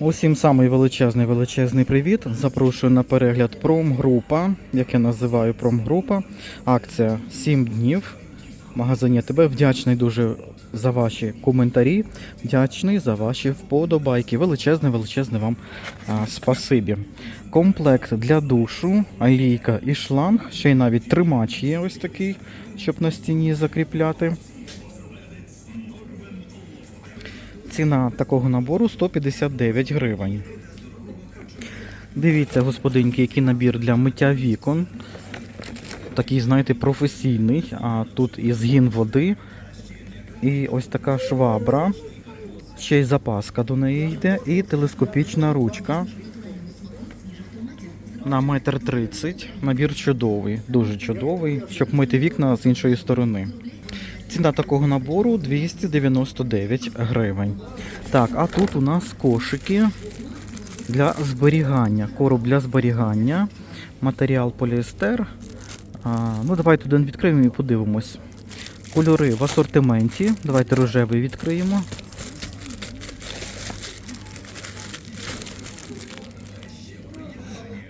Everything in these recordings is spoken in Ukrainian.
Усім самий величезний величезний привіт. Запрошую на перегляд промгрупа, як я називаю промгрупа. Акція 7 днів. Магазині тебе вдячний дуже за ваші коментарі. Вдячний за ваші вподобайки. Величезне, величезне вам а, спасибі. Комплект для душу, алійка і шланг. Ще й навіть тримач є ось такий, щоб на стіні закріпляти. Ціна такого набору 159 гривень. Дивіться, господинки, який набір для миття вікон. Такий, знаєте, професійний. А тут і згін води. І ось така швабра. Ще й запаска до неї йде. І телескопічна ручка. На метр тридцять. Набір чудовий, дуже чудовий, щоб мити вікна з іншої сторони. Ціна такого набору 299 гривень. Так, а тут у нас кошики для зберігання. Короб для зберігання. Матеріал поліестер. А, ну, давайте один відкриємо і подивимось. Кольори в асортименті. Давайте рожевий відкриємо.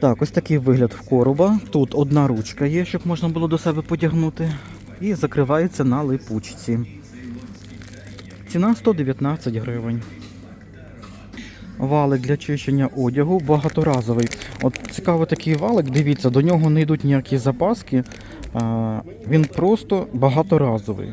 Так, ось такий вигляд в короба. Тут одна ручка є, щоб можна було до себе потягнути. І закривається на липучці. Ціна 119 гривень. Валик для чищення одягу багаторазовий. От цікавий такий валик, дивіться, до нього не йдуть ніякі запаски. Він просто багаторазовий.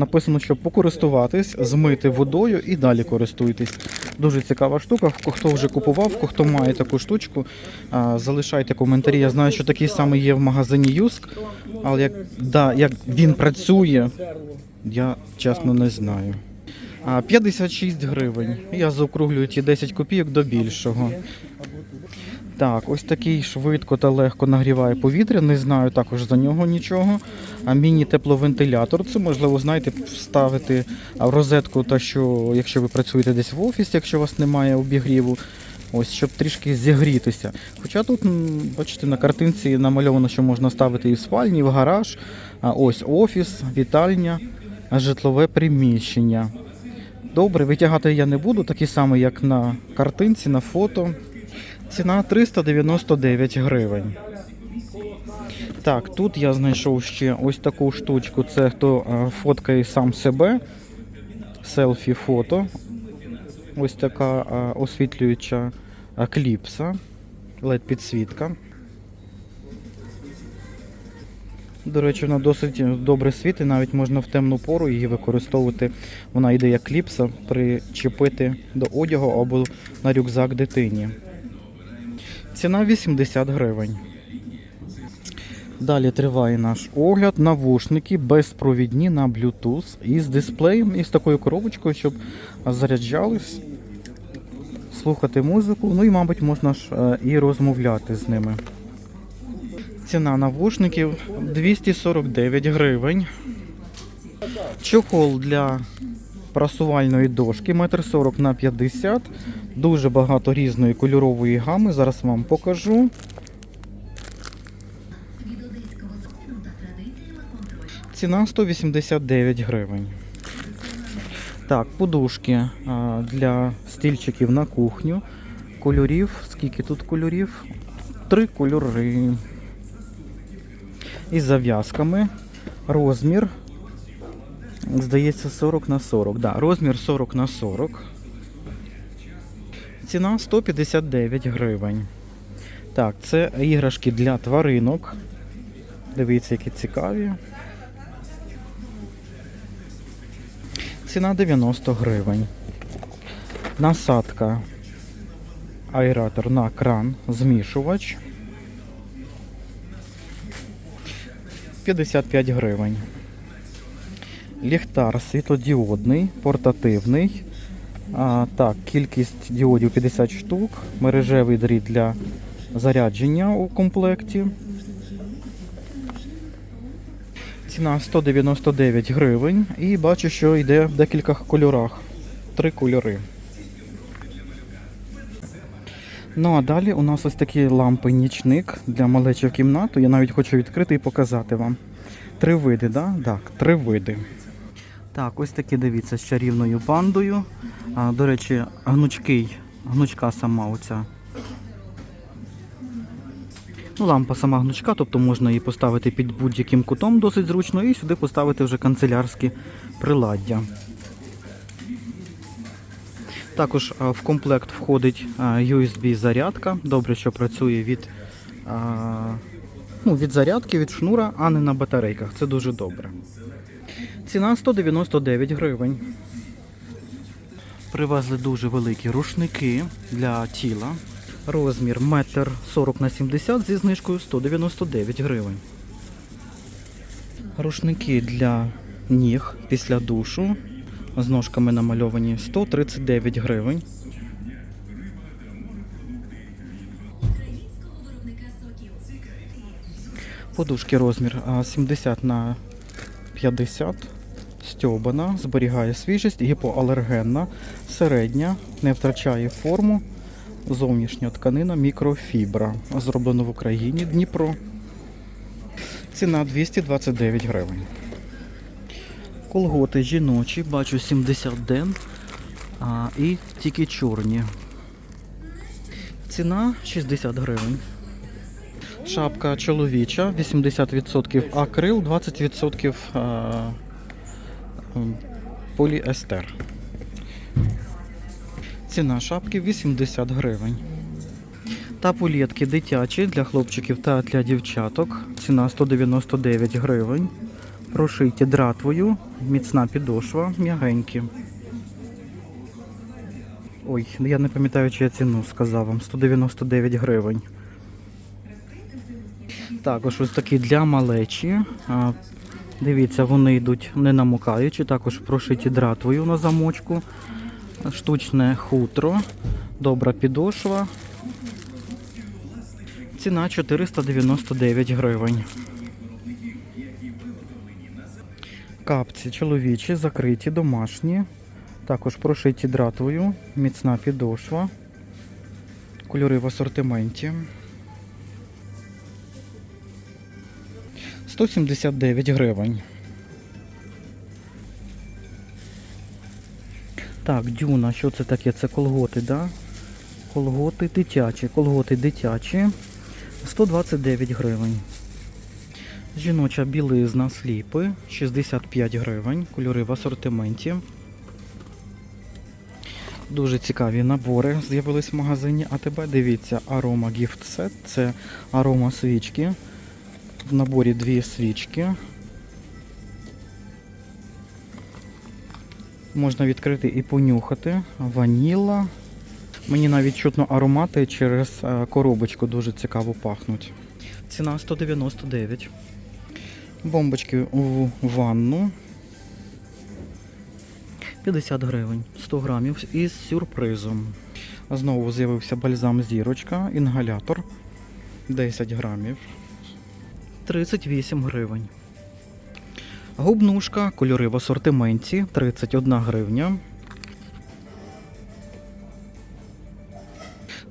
Написано, щоб покористуватись, змити водою і далі користуйтесь. Дуже цікава штука. Хто вже купував, хто має таку штучку, залишайте коментарі. Я знаю, що такий самий є в магазині Юск, але як, да, як він працює, я чесно не знаю. А, 56 гривень. Я заокруглюю ті 10 копійок до більшого. Так, ось такий швидко та легко нагріває повітря. Не знаю також за нього нічого. А міні-тепловентилятор. Це можливо, знаєте, вставити в розетку, та що якщо ви працюєте десь в офісі, якщо у вас немає обігріву. Ось, щоб трішки зігрітися. Хоча тут, бачите, на картинці намальовано, що можна ставити і в спальні, і в гараж. А ось офіс, вітальня, житлове приміщення. Добре, витягати я не буду, такий самий, як на картинці, на фото. Ціна 399 гривень. Так, тут я знайшов ще ось таку штучку. Це хто е, фоткає сам себе. Селфі фото. Ось така е, освітлююча е, кліпса. led підсвітка. До речі, вона досить добре світить, навіть можна в темну пору її використовувати. Вона йде як кліпса, причепити до одягу або на рюкзак дитині. Ціна 80 гривень. Далі триває наш огляд. Навушники безпровідні на Bluetooth із дисплеєм і з такою коробочкою, щоб заряджались, слухати музику. Ну і, мабуть, можна ж е, і розмовляти з ними. Ціна навушників 249 гривень. Чохол для прасувальної дошки 1,40 на 50 Дуже багато різної кольорової гами. Зараз вам покажу. Ціна 189 гривень. Так, подушки для стільчиків на кухню. Кольорів. Скільки тут кольорів? Три кольори. Із зав'язками. Розмір. Здається, 40 на 40. Да, розмір 40 на 40. Ціна 159 гривень. Так, це іграшки для тваринок. Дивіться, які цікаві. Ціна 90 гривень. Насадка. Аератор на кран, змішувач. 55 гривень. Ліхтар світлодіодний, портативний. А, так, кількість діодів 50 штук, мережевий дріт для зарядження у комплекті. Ціна 199 гривень. І бачу, що йде в декількох кольорах. Три кольори. Ну а далі у нас ось такі лампи нічник для малечі в кімнату. Я навіть хочу відкрити і показати вам. Три види, да? Так, три види. Так, ось такі дивіться з чарівною пандою. А, до речі, гнучкий гнучка сама оця. Ну, лампа сама гнучка, тобто можна її поставити під будь-яким кутом досить зручно і сюди поставити вже канцелярські приладдя. Також в комплект входить USB-зарядка. Добре, що працює від, ну, від зарядки, від шнура, а не на батарейках. Це дуже добре. Ціна 199 гривень. Привезли дуже великі рушники для тіла. Розмір 1,40 на 70 зі знижкою 199 гривень. Рушники для ніг після душу з ножками намальовані 139 гривень. Подушки розмір 70 на 50. Стьобана, зберігає свіжість, гіпоалергенна, середня, не втрачає форму. Зовнішня тканина мікрофібра. Зроблено в Україні Дніпро. Ціна 229 гривень. Колготи жіночі, бачу 70 ден. А, і тільки чорні. Ціна 60 гривень. Шапка чоловіча, 80% акрил, 20% а, поліестер. Ціна шапки 80 гривень. Тапулетки дитячі для хлопчиків та для дівчаток. Ціна 199 гривень. Прошиті дратвою, міцна підошва, м'ягенькі. Ой, я не пам'ятаю, чи я ціну сказав вам. 199 гривень. Також ось такі для малечі. Дивіться, вони йдуть не намокаючи, також прошиті дратвою на замочку. Штучне хутро, добра підошва. Ціна 499 гривень. Капці чоловічі, закриті, домашні. Також прошиті дратвою, міцна підошва. Кольори в асортименті. 179 гривень. Так, дюна, що це таке? Це колготи, да? Колготи дитячі, колготи дитячі. 129 гривень. Жіноча білизна сліпи 65 гривень. Кольори в асортименті. Дуже цікаві набори з'явились в магазині АТБ. Дивіться, арома Gift Set. Це арома свічки. В наборі дві свічки. Можна відкрити і понюхати. Ваніла. Мені навіть чутно аромати через е, коробочку дуже цікаво пахнуть. Ціна 199. Бомбочки у ванну. 50 гривень, 100 грамів із сюрпризом. Знову з'явився бальзам зірочка, інгалятор 10 грамів. 38 гривень. Губнушка, кольори в асортименті 31 гривня.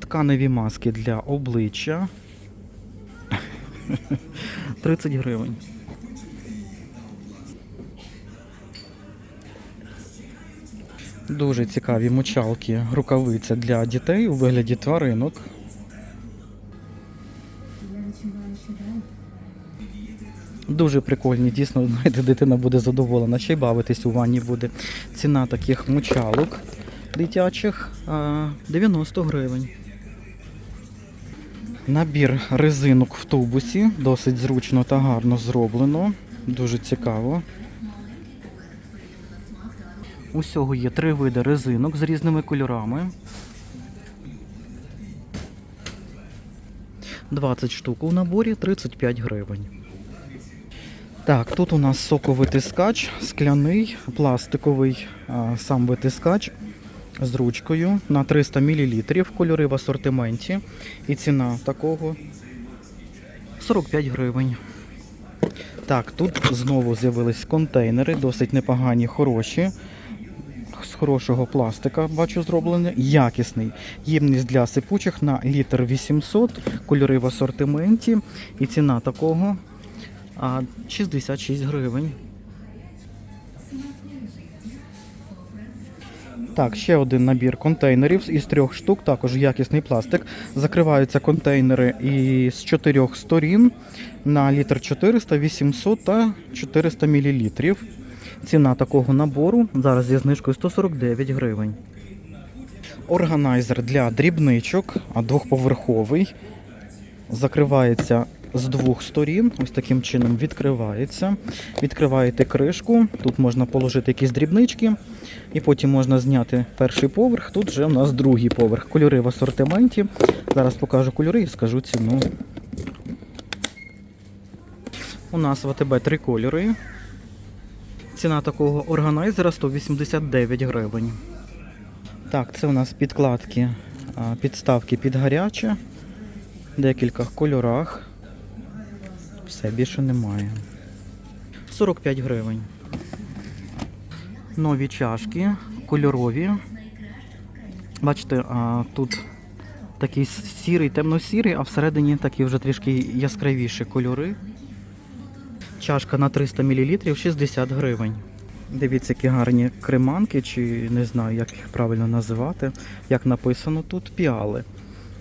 Тканеві маски для обличчя 30 гривень. Дуже цікаві мочалки, рукавиця для дітей у вигляді тваринок. Дуже прикольні, дійсно, знаєте, дитина буде задоволена, ще й бавитись у ванні буде. Ціна таких мочалок дитячих 90 гривень. Набір резинок в тубусі, досить зручно та гарно зроблено. Дуже цікаво. Усього є три види резинок з різними кольорами. 20 штук у наборі 35 гривень. Так, тут у нас соковитискач, скляний, пластиковий сам витискач з ручкою на 300 мл, кольори в асортименті. І ціна такого 45 гривень. Так, тут знову з'явились контейнери, досить непогані, хороші. З хорошого пластика, бачу, зроблений, якісний. Ємність для сипучих на літр 800, кольори в асортименті. І ціна такого 66 гривень. Так, ще один набір контейнерів із трьох штук, також якісний пластик. Закриваються контейнери із чотирьох сторін на літр 400, 800 та 400 мл. Ціна такого набору зараз зі знижкою 149 гривень. Органайзер для дрібничок, двохповерховий. Закривається з двох сторін. Ось таким чином відкривається. Відкриваєте кришку. Тут можна положити якісь дрібнички. І потім можна зняти перший поверх. Тут вже у нас другий поверх. Кольори в асортименті. Зараз покажу кольори і скажу ціну. У нас в АТБ три кольори. Ціна такого органайзера 189 гривень. Так, це у нас підкладки, підставки під гаряче. В декількох кольорах. Все, більше немає. 45 гривень. Нові чашки, кольорові. Бачите, тут такий сірий, темно-сірий, а всередині такі вже трішки яскравіші кольори. Чашка на 300 мл 60 гривень. Дивіться, які гарні креманки, чи не знаю, як їх правильно називати. Як написано тут, піали.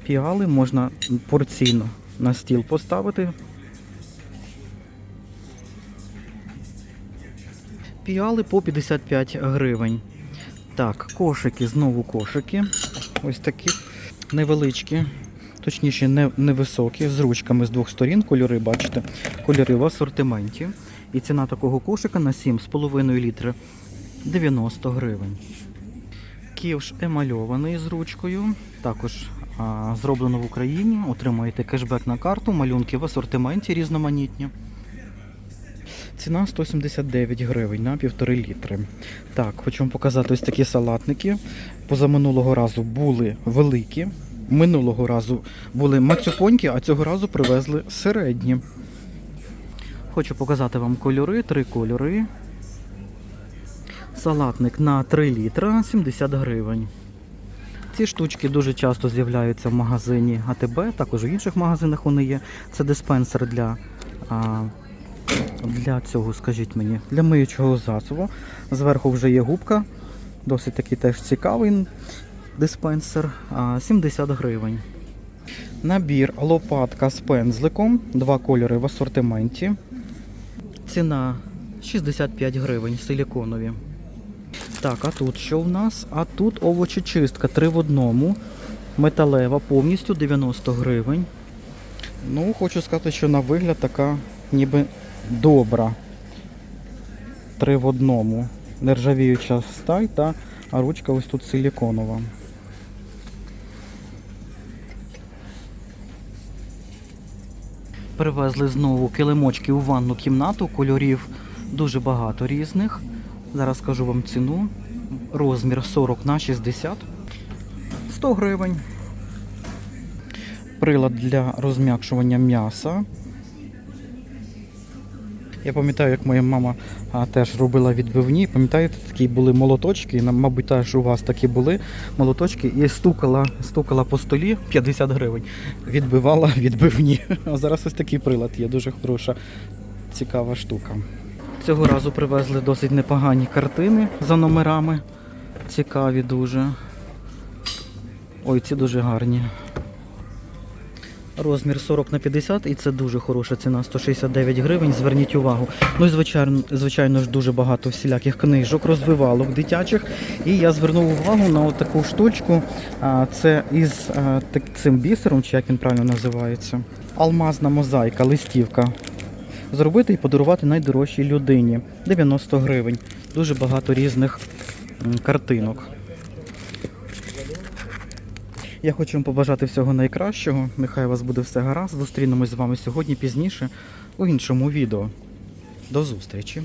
Піали можна порційно на стіл поставити. Піали по 55 гривень. Так, кошики, знову кошики. Ось такі невеличкі, точніше, не, невисокі, з ручками з двох сторін. Кольори, бачите, кольори в асортименті. І ціна такого кошика на 7,5 літри 90 гривень. Ківш емальований з ручкою. Також а, зроблено в Україні. Отримаєте кешбек на карту, малюнки в асортименті різноманітні. Ціна 179 гривень на півтори літри. Так, хочу вам показати ось такі салатники. Позаминулого разу були великі. Минулого разу були мацюпонькі, а цього разу привезли середні. Хочу показати вам кольори, три кольори. Салатник на 3 літра 70 гривень. Ці штучки дуже часто з'являються в магазині АТБ, також в інших магазинах вони є. Це диспенсер для, а, для цього, скажіть мені, для миючого засобу. Зверху вже є губка, досить такий теж цікавий диспенсер. 70 гривень. Набір лопатка з пензликом, два кольори в асортименті. Ціна 65 гривень силіконові. Так, а тут що в нас? А тут овочечистка 3 в одному. Металева повністю 90 гривень. Ну, хочу сказати, що на вигляд така ніби добра. 3 в одному. Нержавіюча сталь та а ручка ось тут силіконова. Привезли знову килимочки у ванну кімнату, кольорів дуже багато різних. Зараз скажу вам ціну. Розмір 40 на 60. 100 гривень. Прилад для розм'якшування м'яса. Я пам'ятаю, як моя мама а, теж робила відбивні. Пам'ятаєте, такі були молоточки, мабуть, теж у вас такі були молоточки, і стукала, стукала по столі 50 гривень. Відбивала відбивні. А зараз ось такий прилад є, дуже хороша, цікава штука. Цього разу привезли досить непогані картини за номерами. Цікаві дуже. Ой, ці дуже гарні. Розмір 40 на 50 і це дуже хороша ціна 169 гривень. Зверніть увагу. Ну і звичайно, звичайно ж дуже багато всіляких книжок, розвивалок дитячих. І я звернув увагу на таку штучку. Це із цим бісером, чи як він правильно називається. Алмазна мозаїка, листівка. Зробити і подарувати найдорожчій людині. 90 гривень. Дуже багато різних картинок. Я хочу вам побажати всього найкращого. Нехай у вас буде все гаразд. Зустрінемось з вами сьогодні пізніше у іншому відео. До зустрічі!